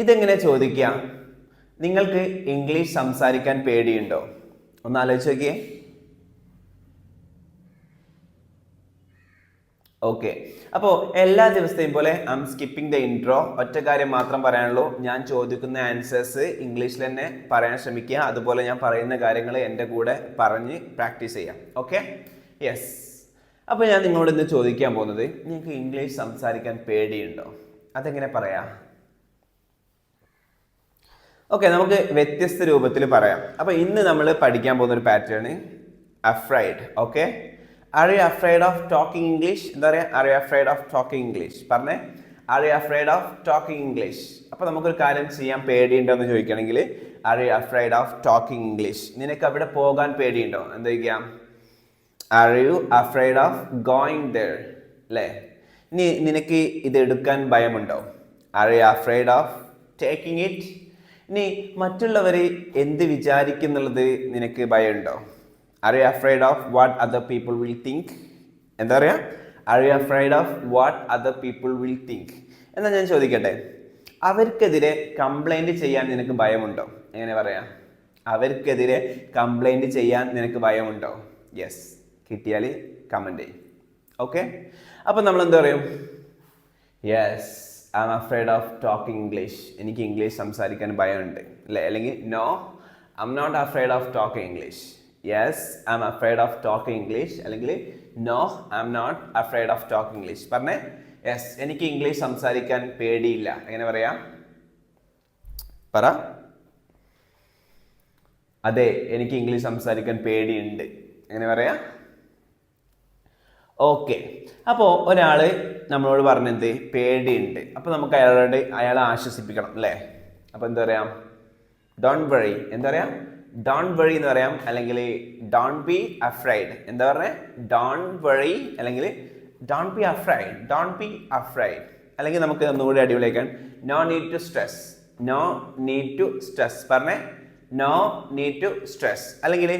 ഇതെങ്ങനെ ചോദിക്കാം? നിങ്ങൾക്ക് ഇംഗ്ലീഷ് സംസാരിക്കാൻ പേടിയുണ്ടോ? ഒന്ന് ആലോചിച്ച് നോക്കിയേ. ഓക്കെ. അപ്പോൾ എല്ലാ ദിവസത്തെയും പോലെ I'm skipping the intro ഒറ്റ കാര്യം മാത്രം പറയാനുള്ളൂ. ഞാൻ ചോദിക്കുന്ന ആൻസേഴ്സ് ഇംഗ്ലീഷിൽ തന്നെ പറയാൻ ശ്രമിക്കുക. അതുപോലെ ഞാൻ പറയുന്ന കാര്യങ്ങൾ എന്റെ കൂടെ പറഞ്ഞ് പ്രാക്ടീസ് ചെയ്യാം. ഓക്കെ? യെസ് അപ്പോൾ ഞാൻ നിങ്ങളോട് ഇന്ന് ചോദിക്കാൻ പോകുന്നത് നിങ്ങൾക്ക് ഇംഗ്ലീഷ് സംസാരിക്കാൻ പേടിയുണ്ടോ? അതെങ്ങനെ പറയാം? ഓക്കെ നമുക്ക് വ്യത്യസ്ത രൂപത്തിൽ പറയാം. അപ്പോൾ ഇന്ന് നമ്മൾ പഠിക്കാൻ പോകുന്ന ഒരു pattern afraid okay are you afraid of talking English എന്താ പറയുക are you afraid of talking English പറഞ്ഞേ. Are you afraid of talking English അപ്പോൾ നമുക്കൊരു കാര്യം ചെയ്യാൻ പേടിയുണ്ടോ എന്ന് ചോദിക്കുകയാണെങ്കിൽ are you afraid of talking English നിനക്ക് അവിടെ പോകാൻ പേടിയുണ്ടോ? എന്താ ചോദിക്കാം are you afraid of going there അല്ലേ ഇനി നിനക്ക് ഇത് എടുക്കാൻ ഭയമുണ്ടോ? Are you afraid of taking it ഇനി മറ്റുള്ളവർ എന്ത് വിചാരിക്കുന്നുള്ളത് നിനക്ക് ഭയമുണ്ടോ? Are you afraid of what other people will think എന്താ പറയുക are you afraid of what other people will think എന്നാൽ ഞാൻ ചോദിക്കട്ടെ. അവർക്കെതിരെ കംപ്ലൈന്റ് ചെയ്യാൻ നിനക്ക് ഭയമുണ്ടോ? എങ്ങനെ പറയാം? അവർക്കെതിരെ കംപ്ലൈന്റ് ചെയ്യാൻ നിനക്ക് ഭയമുണ്ടോ? യെസ് കിട്ടിയാൽ കമന്റ് ചെയ്യും. ഓക്കെ അപ്പം നമ്മൾ എന്താ പറയും? Yes I'm afraid of talking English എനിക്ക് ഇംഗ്ലീഷ് സംസാരിക്കാൻ ഭയമുണ്ട്. അല്ലേ? അല്ലെങ്കിൽ no I'm not afraid of talking English yes I'm afraid of talking English അല്ലെങ്കിൽ no I'm not afraid of talking English പറഞ്ഞേ? യെസ് എനിക്ക് ഇംഗ്ലീഷ് സംസാരിക്കാൻ പേടിയില്ല. എങ്ങനെ പറയാം? പറ. അതെ എനിക്ക് ഇംഗ്ലീഷ് സംസാരിക്കാൻ പേടിയുണ്ട്. എങ്ങനെ പറയാ? ഓക്കെ അപ്പോൾ ഒരാൾ നമ്മളോട് പറഞ്ഞത് പേടിയുണ്ട്. അപ്പോൾ നമുക്ക് അയാളോട് അയാളെ ആശ്വസിപ്പിക്കണം അല്ലേ? അപ്പോൾ എന്താ പറയാം? ഡോൺ വഴി എന്താ പറയാ? ഡോൺ വഴി എന്ന് പറയാം. അല്ലെങ്കിൽ ഡോൺ ബി അഫ്രൈഡ് എന്താ പറയുക ഡോൺ വഴി അല്ലെങ്കിൽ don't be afraid don't be afraid അല്ലെങ്കിൽ നമുക്ക് ഒന്നുകൂടി അടിപൊളിയാക്കാൻ no need to stress no need to stress പറഞ്ഞേ? നോ നീഡ് ടു സ്ട്രെസ് അല്ലെങ്കിൽ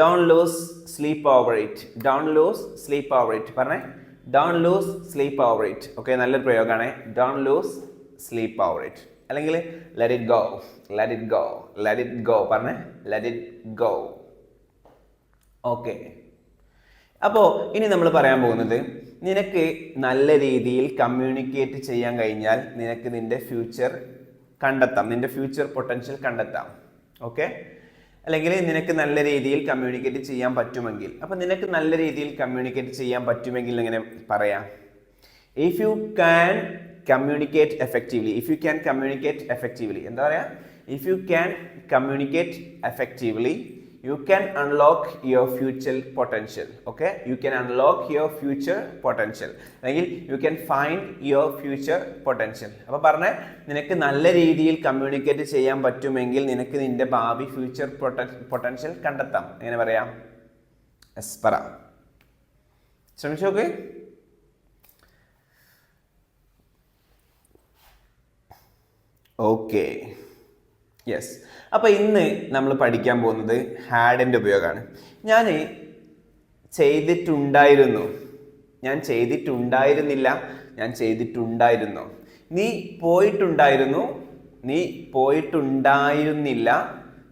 don't lose sleep over it don't lose sleep over it പറഞ്ഞേ? Don't lose sleep over it okay നല്ലൊരു പ്രയോഗമാണ് don't lose sleep over it അല്ലെങ്കിൽ let it go let it go let it go പറഞ്ഞേ? Let it go okay അപ്പോൾ ഇനി നമ്മൾ പറയാൻ പോകുന്നത് നിനക്ക് നല്ല രീതിയിൽ കമ്മ്യൂണിക്കേറ്റ് ചെയ്യാൻ കഴിഞ്ഞാൽ നിനക്ക് നിന്റെ ഫ്യൂച്ചർ കണ്ടെത്താം. നിന്റെ ഫ്യൂച്ചർ പൊട്ടൻഷ്യൽ കണ്ടെത്താം. ഓക്കെ? അല്ലെങ്കിൽ നിനക്ക് നല്ല രീതിയിൽ കമ്മ്യൂണിക്കേറ്റ് ചെയ്യാൻ പറ്റുമെങ്കിൽ. അപ്പം നിനക്ക് നല്ല രീതിയിൽ കമ്മ്യൂണിക്കേറ്റ് ചെയ്യാൻ പറ്റുമെങ്കിൽ എങ്ങനെ പറയാം? If you can communicate effectively if you can communicate effectively എന്താ പറയുക if you can communicate effectively you can unlock your future potential okay you can unlock your future potential അല്ലെങ്കിൽ you can find your future potential അപ്പോൾ പറഞ്ഞ നിനക്ക് നല്ല രീതിയിൽ communicate ചെയ്യാൻ പറ്റുമെങ്കിൽ നിനക്ക് നിന്റെ ഭാവി ഫ്യൂച്ചർ പൊട്ടൻഷ്യൽ കണ്ടെത്താം. എങ്ങനെ പറയാം? എസ് പറ ശ്രമിച്ചു നോക്കേ ഓക്കെ യെസ് അപ്പോൾ ഇന്ന് നമ്മൾ പഠിക്കാൻ പോകുന്നത് ഹാഡിന്റെ ഉപയോഗമാണ്. ഞാൻ ചെയ്തിട്ടുണ്ടായിരുന്നു. ഞാൻ ചെയ്തിട്ടുണ്ടായിരുന്നില്ല. ഞാൻ ചെയ്തിട്ടുണ്ടായിരുന്നു. നീ പോയിട്ടുണ്ടായിരുന്നു. നീ പോയിട്ടുണ്ടായിരുന്നില്ല.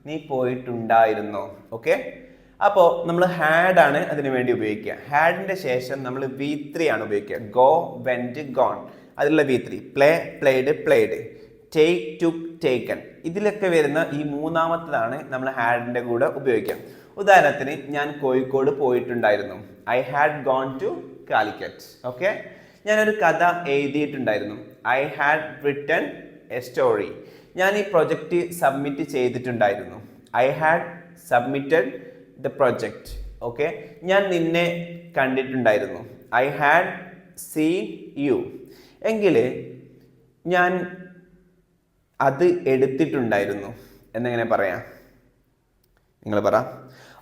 നീ പോയിട്ടുണ്ടായിരുന്നു. ഓക്കെ അപ്പോൾ നമ്മൾ ഹാഡാണ് അതിനു വേണ്ടി ഉപയോഗിക്കുക. ഹാഡിന്റെ ശേഷം നമ്മൾ വി ത്രീ ആണ് ഉപയോഗിക്കുക. ഗോ വെന്റ് ഗോൺ അതിലുള്ള V three play played played take took taken ഇതിലൊക്കെ വരുന്ന ഈ മൂന്നാമത്തതാണ് നമ്മൾ ഹാഡിന്റെ കൂടെ ഉപയോഗിക്കാം ഉദാഹരണത്തിന് ഞാൻ കോഴിക്കോട് പോയിട്ടുണ്ടായിരുന്നു. I had gone to Calicut okay ഞാനൊരു കഥ എഴുതിയിട്ടുണ്ടായിരുന്നു. I had written a story ഞാൻ ഈ പ്രൊജക്റ്റ് സബ്മിറ്റ് ചെയ്തിട്ടുണ്ടായിരുന്നു. I had submitted the project okay ഞാൻ നിന്നെ കണ്ടിട്ടുണ്ടായിരുന്നു. ഐ ഹാഡ് സീൻ യു എങ്കിൽ ഞാൻ അത് എടുത്തിട്ടുണ്ടായിരുന്നു. എന്നെങ്ങനെ പറയാം? നിങ്ങൾ പറ.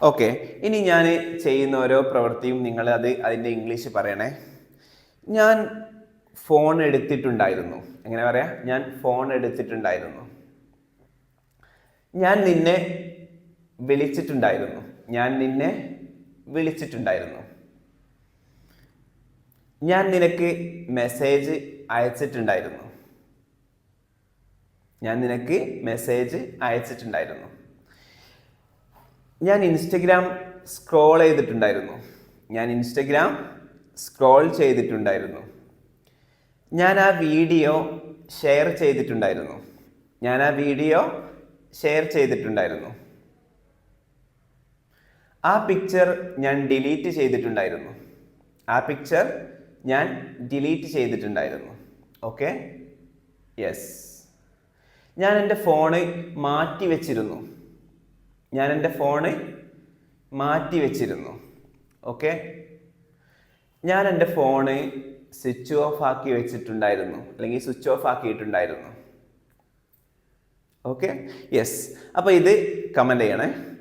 ഓക്കെ ഇനി ഞാൻ ചെയ്യുന്ന ഓരോ പ്രവൃത്തിയും നിങ്ങൾ അത് അതിന്റെ ഇംഗ്ലീഷ് പറയണേ. ഞാൻ ഫോൺ എടുത്തിട്ടുണ്ടായിരുന്നു. എങ്ങനെ പറയാം? ഞാൻ ഫോൺ എടുത്തിട്ടുണ്ടായിരുന്നു. ഞാൻ നിന്നെ വിളിച്ചിട്ടുണ്ടായിരുന്നു. ഞാൻ നിന്നെ വിളിച്ചിട്ടുണ്ടായിരുന്നു. ഞാൻ നിനക്ക് മെസ്സേജ് അയച്ചിട്ടുണ്ടായിരുന്നു. ഞാൻ നിനക്ക് മെസ്സേജ് അയച്ചിട്ടുണ്ടായിരുന്നു. ഞാൻ ഇൻസ്റ്റഗ്രാം സ്ക്രോൾ ചെയ്തിട്ടുണ്ടായിരുന്നു. ഞാൻ ഇൻസ്റ്റഗ്രാം സ്ക്രോൾ ചെയ്തിട്ടുണ്ടായിരുന്നു. ഞാൻ ആ വീഡിയോ ഷെയർ ചെയ്തിട്ടുണ്ടായിരുന്നു. ഞാൻ ആ വീഡിയോ ഷെയർ ചെയ്തിട്ടുണ്ടായിരുന്നു. ആ പിക്ചർ ഞാൻ ഡിലീറ്റ് ചെയ്തിട്ടുണ്ടായിരുന്നു. ആ പിക്ചർ ഞാൻ ഡിലീറ്റ് ചെയ്തിട്ടുണ്ടായിരുന്നു. ഓക്കെ യെസ് ഞാൻ എന്റെ ഫോണ് മാറ്റി വെച്ചിരുന്നു. ഞാൻ എന്റെ ഫോണ് മാറ്റി വെച്ചിരുന്നു. ഓക്കെ? ഞാൻ എന്റെ ഫോണ് സ്വിച്ച് ഓഫ് ആക്കി വെച്ചിട്ടുണ്ടായിരുന്നു. അല്ലെങ്കിൽ സ്വിച്ച് ഓഫ് ആക്കിയിട്ടുണ്ടായിരുന്നു. ഓക്കെ? യെസ്. അപ്പോൾ ഇത് കമന്റ് ചെയ്യണേ.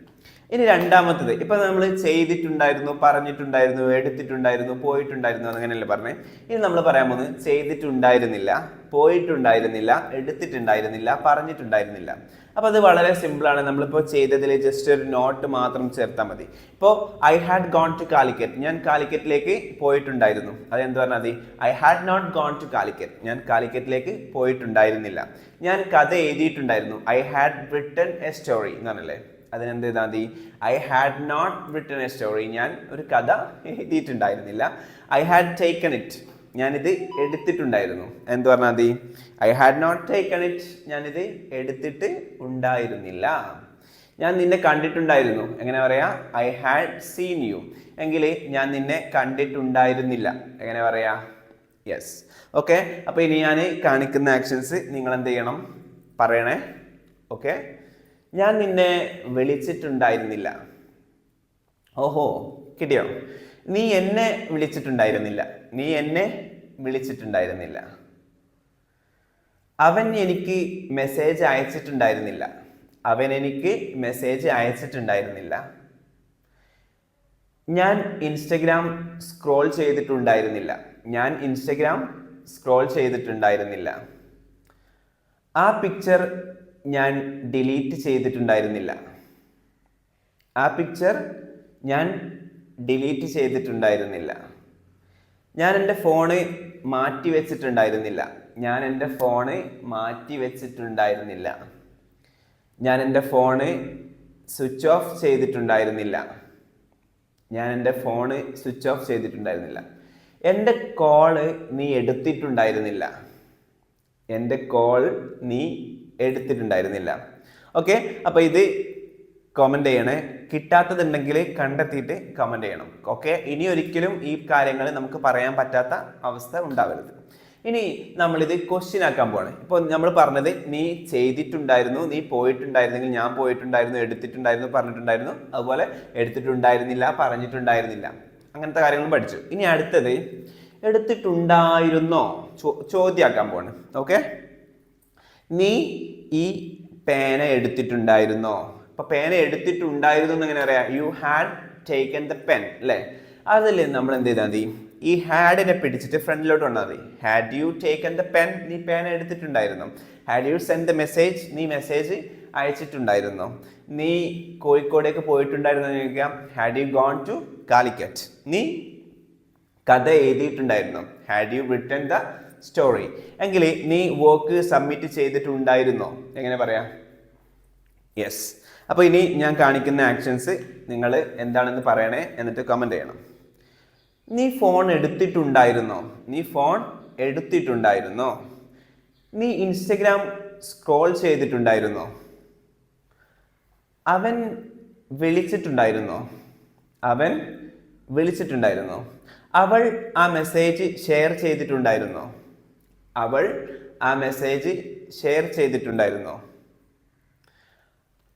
ഇനി രണ്ടാമത്തത്. ഇപ്പൊ നമ്മൾ ചെയ്തിട്ടുണ്ടായിരുന്നു പറഞ്ഞിട്ടുണ്ടായിരുന്നു എടുത്തിട്ടുണ്ടായിരുന്നു പോയിട്ടുണ്ടായിരുന്നു അങ്ങനെയല്ലേ പറഞ്ഞേ? ഇനി നമ്മൾ പറയാൻ പോകുന്നത് ചെയ്തിട്ടുണ്ടായിരുന്നില്ല പോയിട്ടുണ്ടായിരുന്നില്ല എടുത്തിട്ടുണ്ടായിരുന്നില്ല പറഞ്ഞിട്ടുണ്ടായിരുന്നില്ല. അപ്പൊ അത് വളരെ സിമ്പിൾ സിമ്പിളാണ്. നമ്മളിപ്പോൾ ചെയ്തതിൽ ജസ്റ്റ് ഒരു നോട്ട് മാത്രം ചേർത്താൽ മതി. ഇപ്പോ I had gone to Calicut ഞാൻ കാലിക്കറ്റിലേക്ക് പോയിട്ടുണ്ടായിരുന്നു. അതെന്ത് പറഞ്ഞാൽ മതി? I had not gone to Calicut ഞാൻ കാലിക്കറ്റിലേക്ക് പോയിട്ടുണ്ടായിരുന്നില്ല. ഞാൻ കഥ എഴുതിയിട്ടുണ്ടായിരുന്നു. I had written a story എന്നാണല്ലേ അതിനെന്ത് ചെയ്താൽ മതി? I had not written a story ഞാൻ ഒരു കഥ എഴുതിയിട്ടുണ്ടായിരുന്നില്ല. ഐ ഹാഡ് ടേക്കൺ ഇറ്റ് ഞാനിത് എടുത്തിട്ടുണ്ടായിരുന്നു. എന്ത് പറഞ്ഞാൽ മതി? I had not taken it ഞാനിത് എടുത്തിട്ട് ഉണ്ടായിരുന്നില്ല. ഞാൻ നിന്നെ കണ്ടിട്ടുണ്ടായിരുന്നു. എങ്ങനെ പറയാ? ഐ ഹാഡ് സീൻ യു എങ്കിൽ ഞാൻ നിന്നെ കണ്ടിട്ടുണ്ടായിരുന്നില്ല. എങ്ങനെ പറയാ? യെസ് ഓക്കെ അപ്പോൾ ഇനി ഞാൻ കാണിക്കുന്ന ആക്ഷൻസ് നിങ്ങൾ എന്ത് ചെയ്യണം പറയണേ. ഓക്കെ ഞാൻ നിന്നെ വിളിച്ചിട്ടുണ്ടായിരുന്നില്ല. ഓഹോ കിട്ടിയോ നീ എന്നെ വിളിച്ചിട്ടുണ്ടായിരുന്നില്ല. നീ എന്നെ വിളിച്ചിട്ടുണ്ടായിരുന്നില്ല. അവൻ എനിക്ക് മെസ്സേജ് അയച്ചിട്ടുണ്ടായിരുന്നില്ല. അവൻ എനിക്ക് മെസ്സേജ് അയച്ചിട്ടുണ്ടായിരുന്നില്ല. ഞാൻ ഇൻസ്റ്റഗ്രാം സ്ക്രോൾ ചെയ്തിട്ടുണ്ടായിരുന്നില്ല. ഞാൻ ഇൻസ്റ്റഗ്രാം സ്ക്രോൾ ചെയ്തിട്ടുണ്ടായിരുന്നില്ല. ആ പിക്ചർ ഞാൻ ഡിലീറ്റ് ചെയ്തിട്ടുണ്ടായിരുന്നില്ല. ആ പിക്ചർ ഞാൻ ഡിലീറ്റ് ചെയ്തിട്ടുണ്ടായിരുന്നില്ല. ഞാൻ എന്റെ ഫോണ് മാറ്റി വെച്ചിട്ടുണ്ടായിരുന്നില്ല. ഞാൻ എന്റെ ഫോണ് മാറ്റി വെച്ചിട്ടുണ്ടായിരുന്നില്ല. ഞാൻ എന്റെ ഫോണ് സ്വിച്ച് ഓഫ് ചെയ്തിട്ടുണ്ടായിരുന്നില്ല. ഞാൻ എന്റെ ഫോണ് സ്വിച്ച് ഓഫ് ചെയ്തിട്ടുണ്ടായിരുന്നില്ല. എന്റെ കോൾ നീ എടുത്തിട്ടുണ്ടായിരുന്നില്ല. എന്റെ കോൾ നീ എടുത്തിട്ടുണ്ടായിരുന്നില്ല. ഓക്കെ അപ്പോൾ ഇത് കമന്റ് ചെയ്യണേ. കിട്ടാത്തതുണ്ടെങ്കിൽ കണ്ടെത്തിയിട്ട് കമന്റ് ചെയ്യണം. ഓക്കെ ഇനി ഒരിക്കലും ഈ കാര്യങ്ങൾ നമുക്ക് പറയാൻ പറ്റാത്ത അവസ്ഥ ഉണ്ടാവരുത്. ഇനി നമ്മളിത് ക്വസ്റ്റ്യൻ ആക്കാൻ പോകണം ഇപ്പോൾ നമ്മൾ പറഞ്ഞത് നീ ചെയ്തിട്ടുണ്ടായിരുന്നു നീ പോയിട്ടുണ്ടായിരുന്നെങ്കിൽ ഞാൻ പോയിട്ടുണ്ടായിരുന്നു എടുത്തിട്ടുണ്ടായിരുന്നു പറഞ്ഞിട്ടുണ്ടായിരുന്നു അതുപോലെ എടുത്തിട്ടുണ്ടായിരുന്നില്ല പറഞ്ഞിട്ടുണ്ടായിരുന്നില്ല. അങ്ങനത്തെ കാര്യങ്ങളും പഠിച്ചു. ഇനി അടുത്തത് എടുത്തിട്ടുണ്ടായിരുന്നോ? ചോ ചോദ്യമാക്കാൻ പോകണം ഓക്കെ നീ ഈ പേന എടുത്തിട്ടുണ്ടായിരുന്നോ? അപ്പൊ പേന എടുത്തിട്ടുണ്ടായിരുന്നു എന്ന് എങ്ങനെ പറയാം you had taken the pen അല്ലേ? അതിൽ നമ്മൾ എന്ത് ചെയ്താൽ മതി? ഈ ഹാഡിനെ പിടിച്ചിട്ട് ഫ്രണ്ടിലോട്ട് വന്നാൽ മതി. Had you taken the pen നീ പേന എടുത്തിട്ടുണ്ടായിരുന്നു. Had you send the message നീ മെസ്സേജ് അയച്ചിട്ടുണ്ടായിരുന്നു. നീ കോഴിക്കോടേക്ക് പോയിട്ടുണ്ടായിരുന്നു ചോദിക്കാം. Had you gone to Calicut നീ കഥ എഴുതിയിട്ടുണ്ടായിരുന്നു. Had you written the story എങ്കിൽ നീ വർക്ക് സബ്മിറ്റ് ചെയ്തിട്ടുണ്ടായിരുന്നോ? എങ്ങനെ പറയാം? യെസ് അപ്പോൾ ഇനി ഞാൻ കാണിക്കുന്ന ആക്ഷൻസ് നിങ്ങൾ എന്താണെന്ന് പറയണേ എന്നിട്ട് കമന്റ് ചെയ്യണം. നീ ഫോൺ എടുത്തിട്ടുണ്ടായിരുന്നോ? നീ ഫോൺ എടുത്തിട്ടുണ്ടായിരുന്നോ? നീ ഇൻസ്റ്റഗ്രാം സ്ക്രോൾ ചെയ്തിട്ടുണ്ടായിരുന്നോ? അവൻ വിളിച്ചിട്ടുണ്ടായിരുന്നോ? അവൻ വിളിച്ചിട്ടുണ്ടായിരുന്നോ? അവൾ ആ മെസ്സേജ് ഷെയർ ചെയ്തിട്ടുണ്ടായിരുന്നോ? അവൾ ആ മെസ്സേജ് ഷെയർ ചെയ്തിട്ടുണ്ടായിരുന്നോ?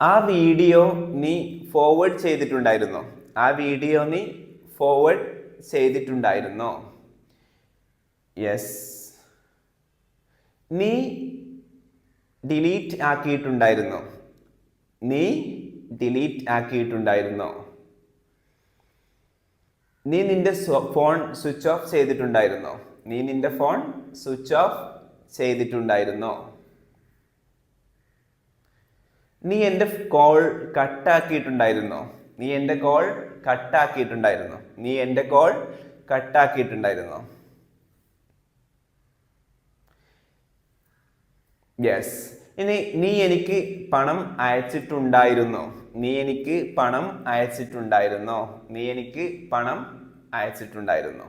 ആ വീഡിയോ നീ ഫോർവേഡ് ചെയ്തിട്ടുണ്ടായിരുന്നോ? ആ വീഡിയോ നീ ഫോർവേഡ് ചെയ്തിട്ടുണ്ടായിരുന്നോ? യെസ് നീ ഡിലീറ്റ് ആക്കിയിട്ടുണ്ടായിരുന്നോ? നീ ഡിലീറ്റ് ആക്കിയിട്ടുണ്ടായിരുന്നോ? നീ നിന്റെ ഫോൺ സ്വിച്ച് ഓഫ് ചെയ്തിട്ടുണ്ടായിരുന്നോ? നീ നിന്റെ ഫോൺ സ്വിച്ച് ഓഫ് ചെയ്തിട്ടുണ്ടായിരുന്നോ? നീ എന്റെ കോൾ കട്ടാക്കിയിട്ടുണ്ടായിരുന്നോ? നീ എന്റെ കോൾ കട്ടാക്കിയിട്ടുണ്ടായിരുന്നോ? നീ എന്റെ കോൾ കട്ടാക്കിയിട്ടുണ്ടായിരുന്നോ? യെസ് ഇനി നീ എനിക്ക് പണം അയച്ചിട്ടുണ്ടായിരുന്നോ? നീ എനിക്ക് പണം അയച്ചിട്ടുണ്ടായിരുന്നോ? നീ എനിക്ക് പണം അയച്ചിട്ടുണ്ടായിരുന്നോ?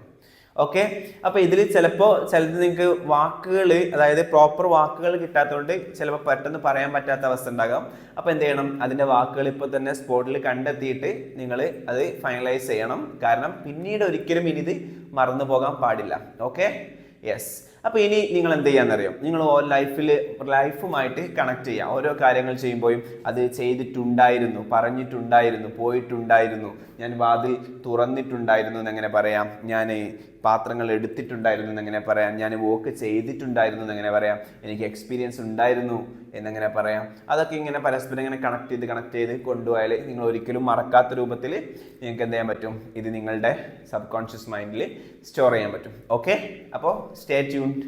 ഓക്കെ അപ്പോൾ ഇതിൽ ചിലപ്പോൾ ചിലത് നിങ്ങൾക്ക് വാക്കുകൾ അതായത് പ്രോപ്പർ വാക്കുകൾ കിട്ടാത്തതുകൊണ്ട് ചിലപ്പോൾ പെട്ടെന്ന് പറയാൻ പറ്റാത്ത അവസ്ഥ ഉണ്ടാകാം. അപ്പൊ എന്ത് ചെയ്യണം? അതിന്റെ വാക്കുകൾ ഇപ്പോൾ തന്നെ സ്പോട്ടിൽ കണ്ടെത്തിയിട്ട് നിങ്ങൾ അത് ഫൈനലൈസ് ചെയ്യണം. കാരണം പിന്നീട് ഒരിക്കലും ഇനി ഇത് മറന്നു പോകാൻ പാടില്ല. ഓക്കെ യെസ് അപ്പോൾ ഇനി നിങ്ങൾ എന്ത് ചെയ്യാന്നറിയോ? നിങ്ങൾ ലൈഫിൽ ലൈഫുമായിട്ട് കണക്ട് ചെയ്യുക. ഓരോ കാര്യങ്ങൾ ചെയ്യുമ്പോഴും അത് ചെയ്തിട്ടുണ്ടായിരുന്നു പറഞ്ഞിട്ടുണ്ടായിരുന്നു പോയിട്ടുണ്ടായിരുന്നു. ഞാൻ വാതിൽ തുറന്നിട്ടുണ്ടായിരുന്നു എന്നെങ്ങനെ പറയാം. ഞാൻ പാത്രങ്ങൾ എടുത്തിട്ടുണ്ടായിരുന്നു എന്നെങ്ങനെ പറയാം. ഞാൻ വോക്ക് ചെയ്തിട്ടുണ്ടായിരുന്നു എന്നെങ്ങനെ പറയാം. എനിക്ക് എക്സ്പീരിയൻസ് ഉണ്ടായിരുന്നു എന്നെങ്ങനെ പറയാം. അതൊക്കെ ഇങ്ങനെ പരസ്പരം ഇങ്ങനെ കണക്ട് ചെയ്ത് കണക്ട് ചെയ്ത് കൊണ്ടുപോയാൽ നിങ്ങൾ ഒരിക്കലും മറക്കാത്ത രൂപത്തിൽ നിങ്ങൾക്ക് എന്ത് ചെയ്യാൻ പറ്റും? ഇത് നിങ്ങളുടെ സബ് കോൺഷ്യസ് മൈൻഡിൽ സ്റ്റോർ ചെയ്യാൻ പറ്റും. ഓക്കെ അപ്പോൾ സ്റ്റേ ട്യൂൺഡ്